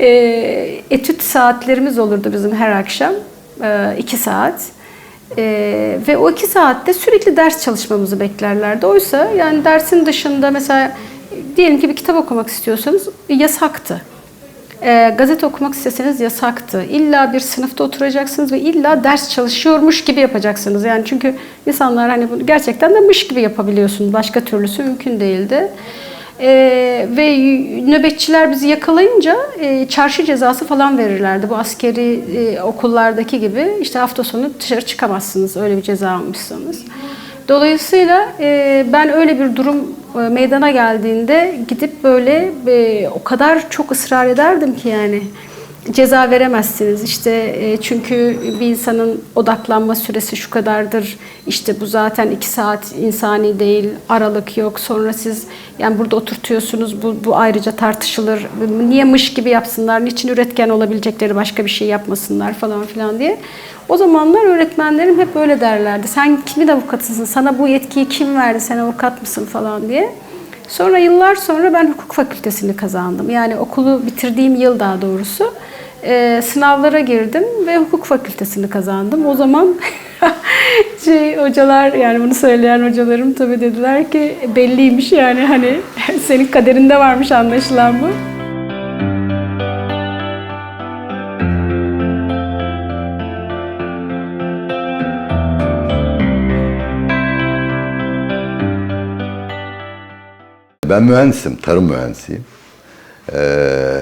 E, etüt saatlerimiz olurdu bizim her akşam. E, iki saat. E, ve o iki saatte sürekli ders çalışmamızı beklerlerdi. Oysa yani dersin dışında mesela diyelim ki bir kitap okumak istiyorsanız yasaktı. E, gazete okumak isteseniz yasaktı. İlla bir sınıfta oturacaksınız ve illa ders çalışıyormuş gibi yapacaksınız. Yani çünkü insanlar hani bunu gerçekten de mış gibi yapabiliyorsunuz. Başka türlüsü mümkün değildi. E, ve nöbetçiler bizi yakalayınca e, çarşı cezası falan verirlerdi. Bu askeri e, okullardaki gibi işte hafta sonu dışarı çıkamazsınız öyle bir ceza almışsanız. Dolayısıyla e, ben öyle bir durum e, meydana geldiğinde gidip böyle e, o kadar çok ısrar ederdim ki yani ceza veremezsiniz. İşte e, çünkü bir insanın odaklanma süresi şu kadardır. İşte bu zaten iki saat insani değil aralık yok. Sonra siz yani burada oturtuyorsunuz bu, bu ayrıca tartışılır. Niye mış gibi yapsınlar niçin üretken olabilecekleri başka bir şey yapmasınlar falan filan diye. O zamanlar öğretmenlerim hep öyle derlerdi. Sen kimin avukatısın sana bu yetkiyi kim verdi? Sen avukat mısın falan diye. Sonra yıllar sonra ben hukuk fakültesini kazandım. Yani okulu bitirdiğim yıl daha doğrusu e, sınavlara girdim ve hukuk fakültesini kazandım. O zaman şey hocalar yani bunu söyleyen hocalarım tabii dediler ki belliymiş yani hani senin kaderinde varmış anlaşılan bu. Ben mühendisim, tarım mühendisiyim. Ee,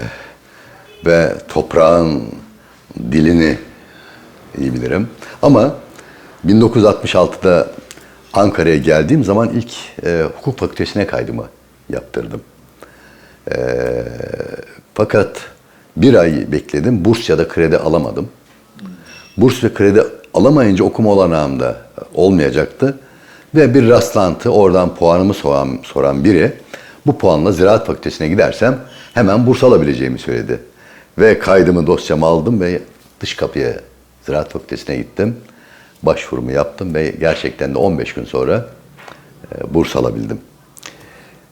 ve toprağın dilini iyi bilirim. Ama 1966'da Ankara'ya geldiğim zaman ilk e, hukuk fakültesine kaydımı yaptırdım. Ee, fakat bir ay bekledim, burs ya da kredi alamadım. Burs ve kredi alamayınca okuma olanağım da olmayacaktı. Ve bir rastlantı oradan puanımı soran, soran biri bu puanla ziraat fakültesine gidersem hemen burs alabileceğimi söyledi. Ve kaydımı dosyamı aldım ve dış kapıya ziraat fakültesine gittim. Başvurumu yaptım ve gerçekten de 15 gün sonra e, burs alabildim.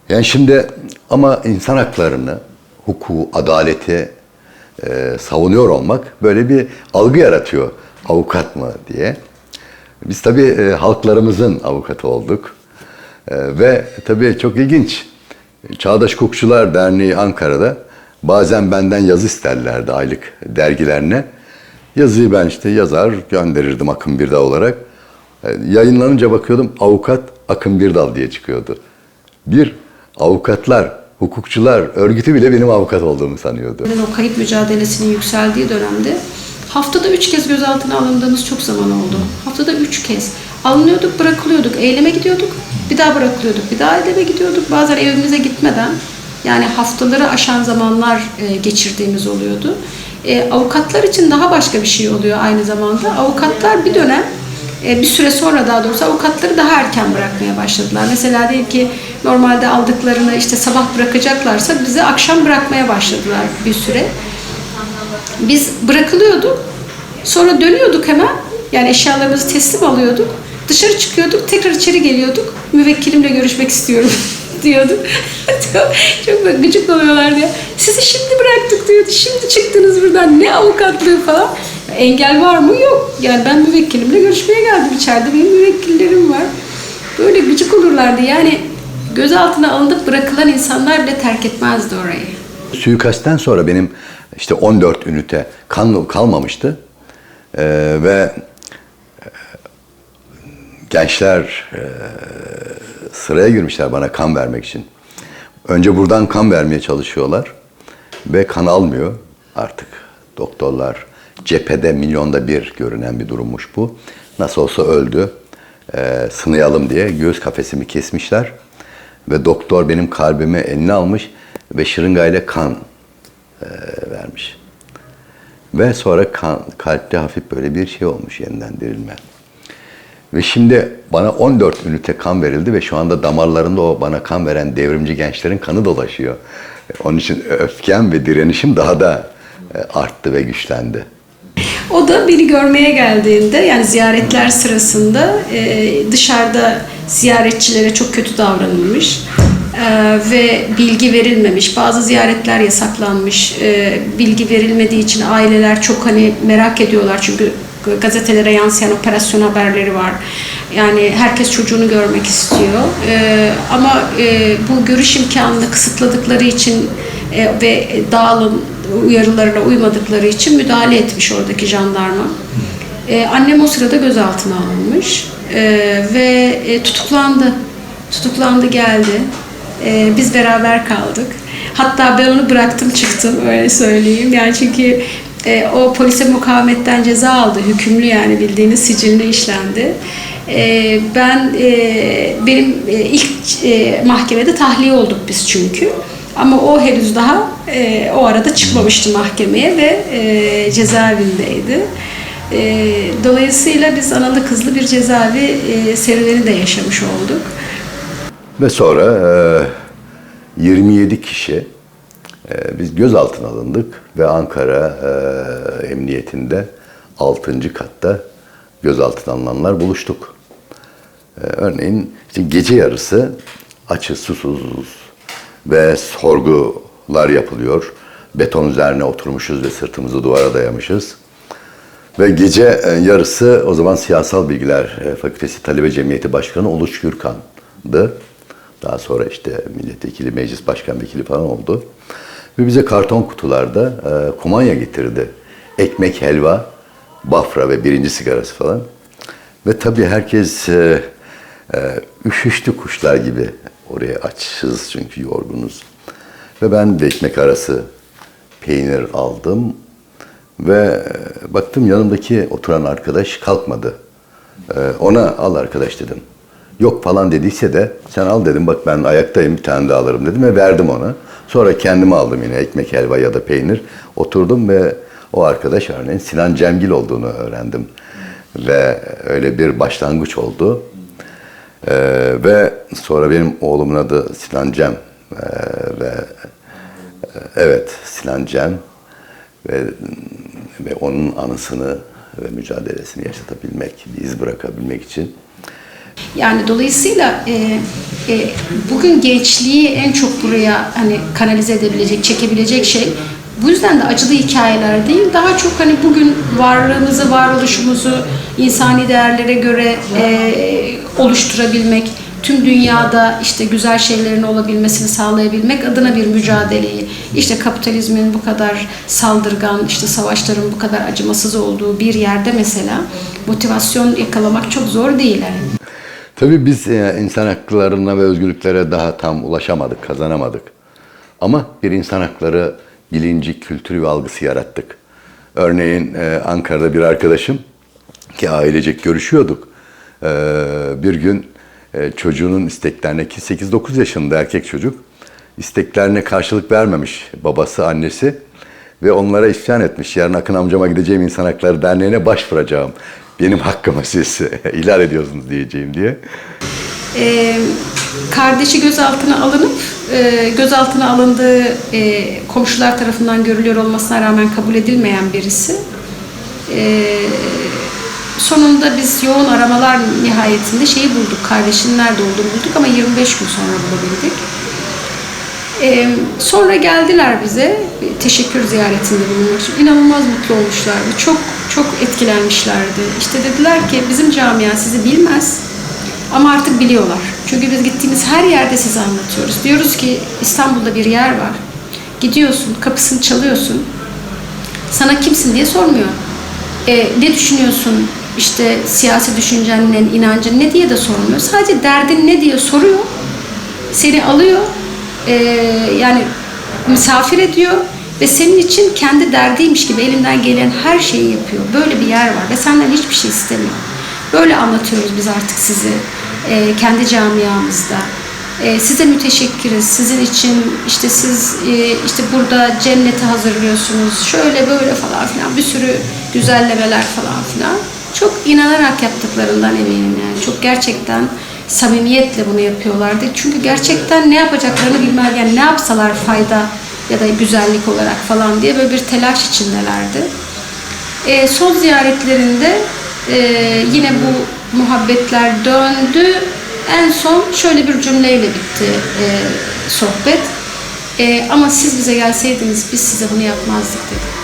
Yani şimdi ama insan haklarını, hukuku, adaleti e, savunuyor olmak böyle bir algı yaratıyor. Avukat mı diye. Biz tabii e, halklarımızın avukatı olduk. E, ve tabii çok ilginç. Çağdaş Hukukçular Derneği Ankara'da bazen benden yazı isterlerdi aylık dergilerine. Yazıyı ben işte yazar gönderirdim Akın Birdal olarak. E, yayınlanınca bakıyordum avukat Akın Birdal diye çıkıyordu. Bir avukatlar, hukukçular örgütü bile benim avukat olduğumu sanıyordu. O kayıp mücadelesinin yükseldiği dönemde haftada üç kez gözaltına alındığımız çok zaman oldu. Haftada üç kez. Alınıyorduk, bırakılıyorduk. Eyleme gidiyorduk, bir daha bırakılıyorduk. Bir daha eyleme gidiyorduk. Bazen evimize gitmeden yani haftaları aşan zamanlar e, geçirdiğimiz oluyordu. E, avukatlar için daha başka bir şey oluyor aynı zamanda. Avukatlar bir dönem e, bir süre sonra daha doğrusu avukatları daha erken bırakmaya başladılar. Mesela diyelim ki normalde aldıklarını işte sabah bırakacaklarsa bize akşam bırakmaya başladılar bir süre. Biz bırakılıyorduk. Sonra dönüyorduk hemen. Yani eşyalarımızı teslim alıyorduk. Dışarı çıkıyorduk. Tekrar içeri geliyorduk. Müvekkilimle görüşmek istiyorum diyorduk. Çok, çok böyle gıcık oluyorlar diye. Sizi şimdi bıraktık diyordu. Şimdi çıktınız buradan. Ne avukatlığı falan. Engel var mı? Yok. Yani ben müvekkilimle görüşmeye geldim. İçeride benim müvekkillerim var. Böyle gıcık olurlardı. Yani gözaltına alınıp bırakılan insanlar bile terk etmezdi orayı. Suikastten sonra benim işte 14 ünite kan kalmamıştı. Ee, ve e, gençler e, sıraya girmişler bana kan vermek için. Önce buradan kan vermeye çalışıyorlar ve kan almıyor artık doktorlar. Cephede milyonda bir görünen bir durummuş bu. Nasıl olsa öldü. Ee, sınayalım diye göğüs kafesimi kesmişler. Ve doktor benim kalbimi eline almış ve şırıngayla kan e, vermiş. Ve sonra kan, kalpte hafif böyle bir şey olmuş yeniden dirilme. Ve şimdi bana 14 ünite kan verildi ve şu anda damarlarında o bana kan veren devrimci gençlerin kanı dolaşıyor. Onun için öfkem ve direnişim daha da e, arttı ve güçlendi. O da beni görmeye geldiğinde yani ziyaretler sırasında e, dışarıda ziyaretçilere çok kötü davranılmış. Ee, ve bilgi verilmemiş. Bazı ziyaretler yasaklanmış. Bilgi verilmediği için aileler çok hani merak ediyorlar çünkü gazetelere yansıyan operasyon haberleri var. Yani herkes çocuğunu görmek istiyor. Ee, ama e, bu görüş imkanını kısıtladıkları için e, ve dağılım uyarılarına uymadıkları için müdahale etmiş oradaki jandarma. Ee, annem o sırada gözaltına alınmış Ee, ve e, tutuklandı. Tutuklandı geldi. Biz beraber kaldık. Hatta ben onu bıraktım çıktım öyle söyleyeyim. Yani çünkü e, o polise mukavemetten ceza aldı. Hükümlü yani bildiğiniz siciline işlendi. Ee, ben e, benim e, ilk e, mahkemede tahliye olduk biz çünkü. Ama o henüz daha e, o arada çıkmamıştı mahkemeye ve e, cezaevindeydi. E, dolayısıyla biz analı kızlı bir cezaevi e, serüveni de yaşamış olduk. Ve sonra e, 27 kişi e, biz gözaltına alındık ve Ankara e, Emniyetinde 6. katta gözaltına alınanlar buluştuk. E, örneğin işte gece yarısı açız susuz ve sorgular yapılıyor. Beton üzerine oturmuşuz ve sırtımızı duvara dayamışız. Ve gece e, yarısı o zaman Siyasal Bilgiler e, Fakültesi Talebe Cemiyeti Başkanı Uluç Gürkan'dı. Daha sonra işte milletvekili, meclis başkan vekili falan oldu. Ve bize karton kutularda e, kumanya getirdi. Ekmek, helva, bafra ve birinci sigarası falan. Ve tabii herkes e, e, üşüştü kuşlar gibi. Oraya açız çünkü yorgunuz. Ve ben de ekmek arası peynir aldım. Ve e, baktım yanımdaki oturan arkadaş kalkmadı. E, ona al arkadaş dedim. Yok falan dediyse de sen al dedim bak ben ayaktayım bir tane daha alırım dedim ve verdim ona. Sonra kendime aldım yine ekmek helva ya da peynir. Oturdum ve o arkadaş örneğin Sinan Cemgil olduğunu öğrendim. Ve öyle bir başlangıç oldu. Ee, ve sonra benim oğlumun adı Sinan Cem. Ee, ve e, evet Sinan Cem ve ve onun anısını ve mücadelesini yaşatabilmek, bir iz bırakabilmek için Yani dolayısıyla e, e, bugün gençliği en çok buraya hani kanalize edebilecek, çekebilecek şey bu yüzden de acılı hikayeler değil, daha çok hani bugün varlığımızı, varoluşumuzu insani değerlere göre e, oluşturabilmek, tüm dünyada işte güzel şeylerin olabilmesini sağlayabilmek adına bir mücadeleyi, işte kapitalizmin bu kadar saldırgan, işte savaşların bu kadar acımasız olduğu bir yerde mesela motivasyon yakalamak çok zor değil. Yani. Tabii biz e, insan haklarına ve özgürlüklere daha tam ulaşamadık, kazanamadık. Ama bir insan hakları bilinci, kültürü ve algısı yarattık. Örneğin e, Ankara'da bir arkadaşım ki ailecek görüşüyorduk. E, bir gün çocuğunun isteklerine ki 8-9 yaşında erkek çocuk isteklerine karşılık vermemiş babası, annesi ve onlara isyan etmiş. Yarın Akın amcama gideceğim İnsan Hakları Derneği'ne başvuracağım. Benim hakkımı siz ihlal ediyorsunuz diyeceğim diye. Ee, kardeşi gözaltına alınıp e, gözaltına alındığı e, komşular tarafından görülüyor olmasına rağmen kabul edilmeyen birisi. Ee, sonunda biz yoğun aramalar nihayetinde şeyi bulduk, kardeşinin nerede olduğunu bulduk ama 25 gün sonra bulabildik. Ee, sonra geldiler bize teşekkür ziyaretinde bulunmak için. İnanılmaz mutlu olmuşlardı. Çok çok etkilenmişlerdi. İşte dediler ki bizim camia sizi bilmez ama artık biliyorlar. Çünkü biz gittiğimiz her yerde size anlatıyoruz. Diyoruz ki İstanbul'da bir yer var. Gidiyorsun, kapısını çalıyorsun. Sana kimsin diye sormuyor. E, ne düşünüyorsun? İşte siyasi düşüncen ne, inancın ne diye de sormuyor. Sadece derdin ne diye soruyor. Seni alıyor. e, yani misafir ediyor ve senin için kendi derdiymiş gibi elinden gelen her şeyi yapıyor. Böyle bir yer var ve senden hiçbir şey istemiyor. Böyle anlatıyoruz biz artık sizi e, kendi camiamızda. E, size müteşekkiriz. Sizin için işte siz e, işte burada cenneti hazırlıyorsunuz. Şöyle böyle falan filan bir sürü güzellemeler falan filan. Çok inanarak yaptıklarından eminim yani. Çok gerçekten samimiyetle bunu yapıyorlardı. Çünkü gerçekten ne yapacaklarını bilmez. Yani ne yapsalar fayda ya da güzellik olarak falan diye böyle bir telaş içindelerdi. E, son ziyaretlerinde e, yine bu muhabbetler döndü En son şöyle bir cümleyle bitti e, sohbet. E, ama siz bize gelseydiniz biz size bunu yapmazdık dedi.